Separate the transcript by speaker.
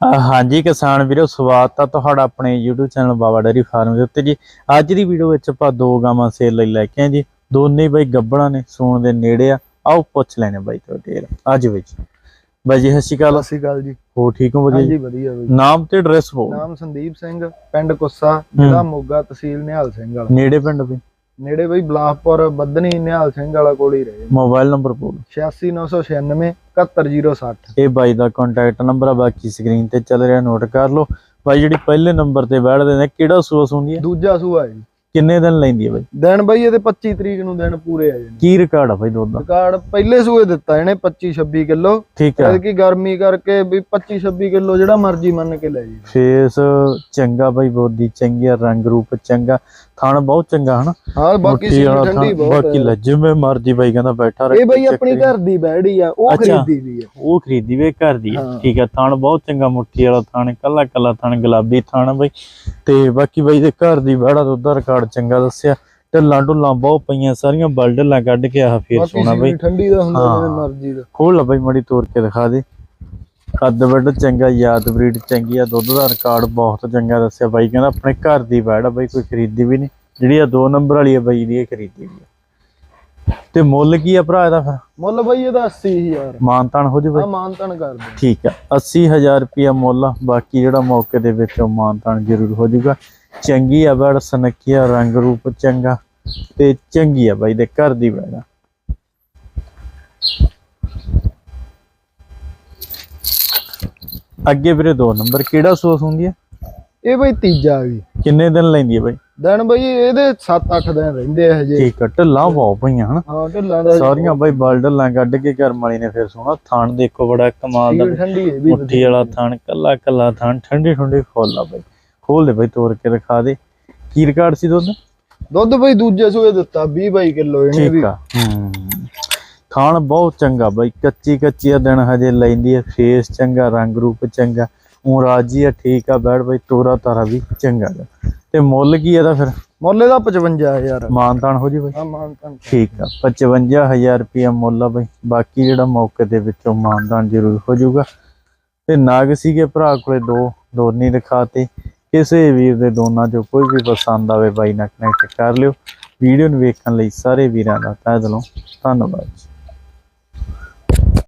Speaker 1: ਹਾਂਜੀ ਕਿਸਾਨ ਵੀਰੋ ਸਵਾਗਤ ਆ ਤੁਹਾਡਾ ਆਪਣੇ YouTube channel Baba dairy farm ਦੇ ਉੱਤੇ ਜੀ। ਅੱਜ ਦੀ ਵੀਡੀਓ ਵਿੱਚ ਆਪਾਂ ਦੋ ਗਾਵਾਂ ਸੇਲ ਲਈ ਲੈ ਕੇ ਆਏ ਜੀ। ਦੋਨੇ ਬਾਈ ਗੱਬੜਾਂ ਨੇ ਸੂਣ ਦੇ ਨੇੜੇ ਆ। ਆਓ ਪੁੱਛ ਲੈਣੇ ਬਾਈ ਤੋਂ ਡੇਰ ਅੱਜ ਵਿੱਚ ਬਾਈ ਜੀ ਸਤਿ ਸ਼੍ਰੀ ਅਕਾਲ।
Speaker 2: ਸਤਿ ਸ਼੍ਰੀ ਅਕਾਲ ਜੀ।
Speaker 1: ਹੋ ਠੀਕ ਹੋ
Speaker 2: ਹਾਂਜੀ
Speaker 1: ਜੀ
Speaker 2: ਵਧੀਆ ਬਈ
Speaker 1: ਨਾਮ ਤੇ ਐਡਰੈਸ ਬੋਲ।
Speaker 2: ਨਾਮ ਸੰਦੀਪ ਸਿੰਘ ਪਿੰਡ ਕੁੱਸਾ ਜ਼ਿਲ੍ਹਾ ਮੋਗਾ ਤਹਿਸੀਲ ਨਿਹਾਲ ਸਿੰਘ ਵਾਲਾ।
Speaker 1: ਨੇੜੇ ਪਿੰਡ ਵੀ।
Speaker 2: ਨੇੜੇ ਬਈ ਬਲਾਸਪੁਰ ਬੱਦਨੀ ਨਿਹਾਲ ਸਿੰਘ ਵਾਲਾ ਕੋਲ ਹੀ ਰਹੇ।
Speaker 1: ਮੋਬਾਈਲ ਨੰਬਰ ਬੋਲ
Speaker 2: 86996 71060
Speaker 1: ਇਹ ਬਾਈ ਦਾ ਕੰਟੈਕਟ ਨੰਬਰ ਆ ਬਾਕੀ ਸਕਰੀਨ ਤੇ ਚੱਲ ਰਿਹਾ ਨੋਟ ਕਰ ਲਓ। ਬਾਈ ਜਿਹੜੀ ਪਹਿਲੇ ਨੰਬਰ ਤੇ ਬੈਠਦੇ ਨੇ ਕਿਹੜਾ ਸੂਸ ਹੁੰਦੀ ਹੈ
Speaker 2: ਦੂਜਾ ਸੂਆ ਹੈ ਜੀ।
Speaker 1: ਕਿੰਨੇ ਦਿਨ ਲੈਂਦੀ ਹੈ ਬਾਈ?
Speaker 2: ਦਿਨ ਬਈ ਇਹਦੇ 25 ਤਰੀਕ ਨੂੰ ਦਿਨ ਪੂਰੇ ਆ ਜਾਣੇ
Speaker 1: ਕੀ ਰਿਕਾਰਡ ਆ ਬਾਈ ਦੁੱਧ ਦਾ?
Speaker 2: ਰਿਕਾਰਡ ਪਹਿਲੇ ਸੂਏ ਦਿੱਤਾ ਇਹਨੇ 25 26 ਕਿਲੋ।
Speaker 1: ਠੀਕ ਆ।
Speaker 2: ਐਤਕੀ ਗਰਮੀ ਕਰਕੇ ਵੀ 25 26 ਕਿਲੋ ਜਿਹੜਾ ਮਰਜ਼ੀ ਮੰਨ ਕੇ ਲੈ ਜੀ
Speaker 1: ਫੇਸ ਚੰਗਾ ਬਾਈ ਬੋਦੀ ਚੰਗੀ ਆ ਰੰਗ ਰੂਪ ਚੰਗਾ। ਥਣ ਬਹੁਤ ਚੰਗਾ ਹਨਾ?
Speaker 2: ਹਾਂ ਬਾਕੀ ਸੀ ਠੰਡੀ ਬਹੁਤ
Speaker 1: ਬਾਕੀ
Speaker 2: ਹੈ।
Speaker 1: ਲੈ ਜਿਵੇਂ ਮਰਜ਼ੀ ਬਾਈ ਕਹਿੰਦਾ ਬੈਠਾ ਰਹੇ
Speaker 2: ਇਹ ਬਈ ਆਪਣੀ ਘਰ ਦੀ ਬੈੜੀ ਆ ਉਹ। ਖਰੀਦੀ ਵੀ ਆ।
Speaker 1: ਉਹ ਖਰੀਦੀ ਵੇ ਘਰ ਦੀ।
Speaker 2: ਹਾਂ।
Speaker 1: ਠੀਕ ਆ ਥਣ ਬਹੁਤ ਚੰਗਾ ਮੁੱਠੀ ਵਾਲਾ ਥਣ ਕੱਲਾ ਕੱਲਾ ਥਣ ਗੁਲਾਬੀ ਥਣ ਬਾਈ। ਤੇ ਬਾਕੀ ਬਾਈ ਦੇ ਘਰ ਦੀ ਬੈੜਾ ਦੁੱਧ ਦਾ ਰਿਕਾਰਡ ਚੰਗਾ ਦੱਸਿਆ ਢੱਲਾਂ ਢੁੱਲਾਂ ਬਹੁਤ ਪਈਆਂ ਸਾਰੀਆਂ ਬਲ ਢੱਲਾਂ ਕੱਢ ਕੇ ਆਹ ਫੇਰ ਸੋਣਾ ਬਾਈ।
Speaker 2: ਠੰਡੀ ਦਾ ਹੁੰਦਾ
Speaker 1: ਹਾਂ।
Speaker 2: ਜਿਵੇਂ ਮਰਜ਼ੀ ਦਾ।
Speaker 1: ਖੋਲ ਲਾ ਬਾਈ ਮੜੀ ਤੋੜ ਕੇ ਦਿਖਾ ਦੇ। ਕੱਦ ਵੱਡ ਚੰਗਾ ਯਾਦ ਬਰੀਡ ਚੰਗੀ ਆ ਦੁੱਧ ਦਾ ਰਿਕਾਰਡ ਬਹੁਤ ਚੰਗਾ ਦੱਸਿਆ ਬਾਈ ਕਹਿੰਦਾ ਆਪਣੇ ਘਰ ਦੀ ਬੈੜ ਆ ਬਾਈ ਕੋਈ ਖਰੀਦੀ ਵੀ ਨਹੀਂ। ਜਿਹੜੀ ਆ ਦੋ ਨੰਬਰ ਵਾਲੀ ਆ ਬਾਈ ਦੀ ਇਹ ਖਰੀਦੀ ਵੀ ਆ। ਤੇ ਮੁੱਲ ਕੀ ਆ ਭਰਾ ਇਹਦਾ ਫਿਰ?
Speaker 2: ਮੁੱਲ ਬਈ ਇਹਦਾ 80000
Speaker 1: ਮਾਨਤਾਨ ਹੋ ਜੂ
Speaker 2: ਆ
Speaker 1: ਬਾਈ
Speaker 2: ਮਾਨਤਨ ਕਰ ਦੇ
Speaker 1: ਠੀਕ ਆ 80000 ਰੁਪਿਆ ਮੁੱਲ ਬਾਕੀ ਜਿਹੜਾ ਮੌਕੇ ਦੇ ਵਿੱਚ ਮਾਨਤਾਨ ਜ਼ਰੂਰ ਹੋ ਜਾਊਗਾ ਚੰਗੀ ਆ ਬੈੜ ਸਨਕੀਆ ਰੰਗ ਰੂਪ ਚੰਗਾ ਤੇ ਚੰਗੀ ਆ ਬਾਈ ਦੇ ਘਰ ਦੀ ਆ ਅੱਗੇ ਵੀਰੇ ਦੋ ਨੰਬਰ ਕਿਹੜਾ ਸੋਸ ਹੁੰਦੀ ਹੈ
Speaker 2: ਇਹ ਬਈ ਤੀਜਾ ਵੀ
Speaker 1: ਕਿੰਨੇ ਦਿਨ ਲੈਂਦੀ ਹੈ ਬਾਈ?
Speaker 2: ਦਿਨ ਬਈ ਇਹਦੇ 7-8 ਦਿਨ ਰਹਿੰਦੇ ਆ ਹਜੇ।
Speaker 1: ਠੀਕ ਢੱਲਾਂ ਬਹੁਤ ਪਈਆਂ ਹਨਾ।
Speaker 2: ਹਾਂ ਢਿੱਲਾਂ ਦਾ
Speaker 1: ਸਾਰੀਆਂ ਬਾਈ ਬਲ ਢੱਲਾਂ ਕੱਢ ਕੇ ਘਰ ਵਾਲੀ ਨੇ ਫਿਰ ਸੋਹਣਾ ਥਾਣ ਦੇਖੋ ਬੜਾ ਕਮਾਲ ਦਾ
Speaker 2: ਠੰਡੀ ਇਹ ਵੀ
Speaker 1: ਮੁੱਠੀ ਵਾਲਾ ਥਾਣ ਕੱਲਾ ਕੱਲਾ ਥਾਣ ਠੰਡੀ ਠੰਡੀ ਫੁੱਲ ਆ ਬਾਈ। ਖੋਲ ਦੇ ਬਾਈ ਤੋੜ ਕੇ ਦਿਖਾ ਦੇ। ਕੀ ਰਿਕਾਰਡ ਸੀ ਦੁੱਧ?
Speaker 2: ਦੁੱਧ ਬਈ ਦੂਜੇ ਸੂਏ ਦਿੱਤਾ 20 22 ਕਿਲੋ ਇਹਨੇ ਵੀ।
Speaker 1: ਠੀਕ ਆ। ਹੂੰ ਥਾਣ ਬਹੁਤ ਚੰਗਾ ਬਾਈ ਕੱਚੀ ਕੱਚੀ ਆ ਦਿਨ ਹਜੇ ਲੈਂਦੀ ਹੈ ਫੇਸ ਚੰਗਾ ਰੰਗ ਰੂਪ ਚੰਗਾ। ਉਹ ਰਾਜੀ ਆ ਠੀਕ ਆ ਬੈਠ ਬਾਈ ਤੋਰਾ ਤਾਰਾ ਵੀ ਚੰਗਾ। ਤੇ ਮੁੱਲ ਕੀ ਇਹਦਾ ਫਿਰ?
Speaker 2: ਮੁੱਲ ਇਹਦਾ 55000
Speaker 1: ਮਾਨਤਾਨ ਹੋ ਜੀ ਬਾਈ?
Speaker 2: ਆ ਮਾਨਤਨ।
Speaker 1: ਠੀਕ ਆ 55000 ਰੁਪਇਆ ਮੁੱਲ ਆ ਬਾਈ। ਬਾਕੀ ਜਿਹੜਾ ਮੌਕੇ ਦੇ ਵਿੱਚੋਂ ਮਾਨਦਾਨ ਜ਼ਰੂਰ ਹੋ ਜਾਊਗਾ ਤੇ ਨਾਗ ਸੀਗੇ ਭਰਾ ਕੋਲੇ ਦੋ ਦੋਨੀ ਦਿਖਾਤੇ ਕਿਸੇ ਵੀਰ ਦੇ ਦੋਨਾਂ ਚੋਂ ਕੋਈ ਵੀ ਪਸੰਦ ਆਵੇ ਬਾਈ ਨਾਲ ਕਨੈਕਟ ਕਰ ਲਿਓ। ਵੀਡੀਓ ਨੂੰ ਵੇਖਣ ਲਈ ਸਾਰੇ ਵੀਰਾਂ ਦਾ ਤਹਿ ਦਿਲੋਂ ਧੰਨਵਾਦ ਜੀ।